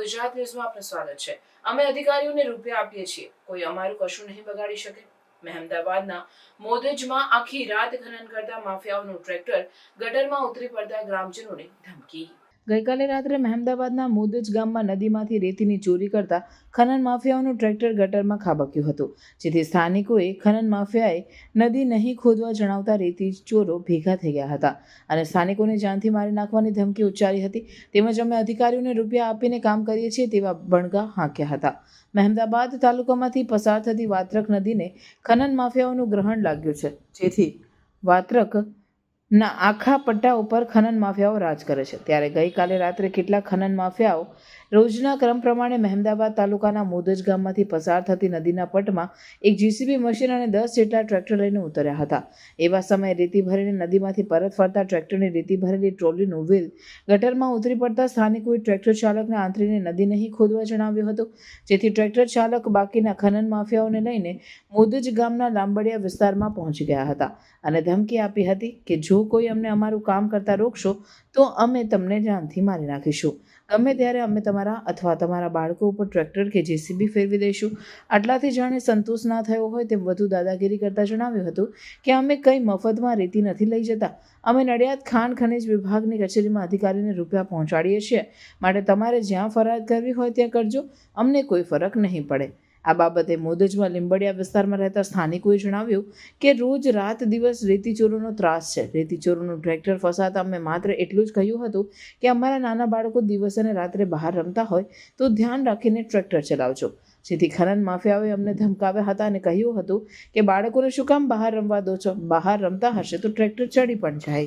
ગુજરાત ન્યૂઝમાં આપનું સ્વાગત છે. અમે અધિકારીઓને રૂપિયા આપીએ છીએ. કોઈ અમારું કશું નહીં બગાડી શકે. મહેમદાવાદના મોદજમાં આખી રાત ખનન કરતા માફિયાઓનું ટ્રેક્ટર ગટરમાં ઉતરી પડતા ગ્રામજનોને ધમકી. ગઈકાલે રાત્રે મહેમદાબાદના મોદજ ગામમાં નદીમાંથી રેતીની ચોરી કરતા ખનન માફિયાઓનું ટ્રેક્ટર ગટરમાં ખાબક્યું હતું, જેથી સ્થાનિકોએ ખનન માફિયાએ નદી નહીં ખોદવા જણાવતા રેતી ચોરો ભેગા થઈ ગયા હતા અને સ્થાનિકોને જાનથી મારી નાખવાની ધમકી ઉચ્ચારી હતી. તેમજ અમે અધિકારીઓને રૂપિયા આપીને કામ કરીએ છીએ તેવા બણગા હાંક્યા હતા. મહેમદાબાદ તાલુકામાંથી પસાર થતી વાત્રક નદીને ખનન માફિયાઓનું ગ્રહણ લાગ્યું છે, જેથી વાત્રક ના, આખા પટ્ટા ઉપર ખનન માફિયાઓ રાજ કરે છે. ત્યારે ગઈકાલે રાત્રે કેટલાક ખનન માફિયાઓ રોજના ક્રમ પ્રમાણે મહેમદાબાદ તાલુકાના મોદજ ગામમાંથી પસાર થતી નદીના પટમાં એક જીસીબી મશીન અને દસ જેટલા ટ્રેક્ટર લઈને ઉતર્યા હતા. એવા સમયે રેતી ભરીને નદીમાંથી પરત ફરતા ટ્રેક્ટરની રેતી ભરેલી ટ્રોલીનું વ્હીલ ગટરમાં ઉતરી પડતા સ્થાનિકોએ ટ્રેક્ટર ચાલકને આંતરીને નદી નહીં ખોદવા જણાવ્યું હતું. જેથી ટ્રેક્ટર ચાલક બાકીના ખનન માફિયાઓને લઈને મોદજ ગામના લાંબડિયા વિસ્તારમાં પહોંચી ગયા હતા અને ધમકી આપી હતી કે જો કોઈ અમને અમારું કામ કરતા રોકશો, તો અમે તમને જાનથી મારી નાખીશું. ગમે ત્યારે અમે તમારા અથવા તમારા બાળકો ઉપર ટ્રેક્ટર કે જેસીબી ફેરવી દઈશું. આટલાથી જાણે સંતોષ ના થયો હોય તેમ વધુ દાદાગીરી કરતાં જણાવ્યું હતું કે અમે કંઈ મફતમાં રેતી નથી લઈ જતા. અમે નડિયાદ ખાણ ખનિજ વિભાગની કચેરીમાં અધિકારીને રૂપિયા પહોંચાડીએ છીએ. માટે તમારે જ્યાં ફરિયાદ કરવી હોય ત્યાં કરજો. અમને કોઈ ફરક નહીં પડે. આ બાબતે મોદજમાં લીંબડિયા વિસ્તારમાં રહેતા સ્થાનિકોએ જણાવ્યું કે રોજ રાત દિવસ રેતીચોરોનો ત્રાસ છે. રેતીચોરોનું ટ્રેક્ટર ફસાતા અમે માત્ર એટલું જ કહ્યું હતું કે અમારા નાના બાળકો દિવસ અને રાત્રે બહાર રમતા હોય તો ધ્યાન રાખીને ટ્રેક્ટર ચલાવજો. જેથી ખનન માફિયાઓએ અમને ધમકાવ્યા હતા અને કહ્યું હતું કે બાળકોને શું કામ બહાર રમવા દો છો? બહાર રમતા હશે તો ટ્રેક્ટર ચડી પણ જાય.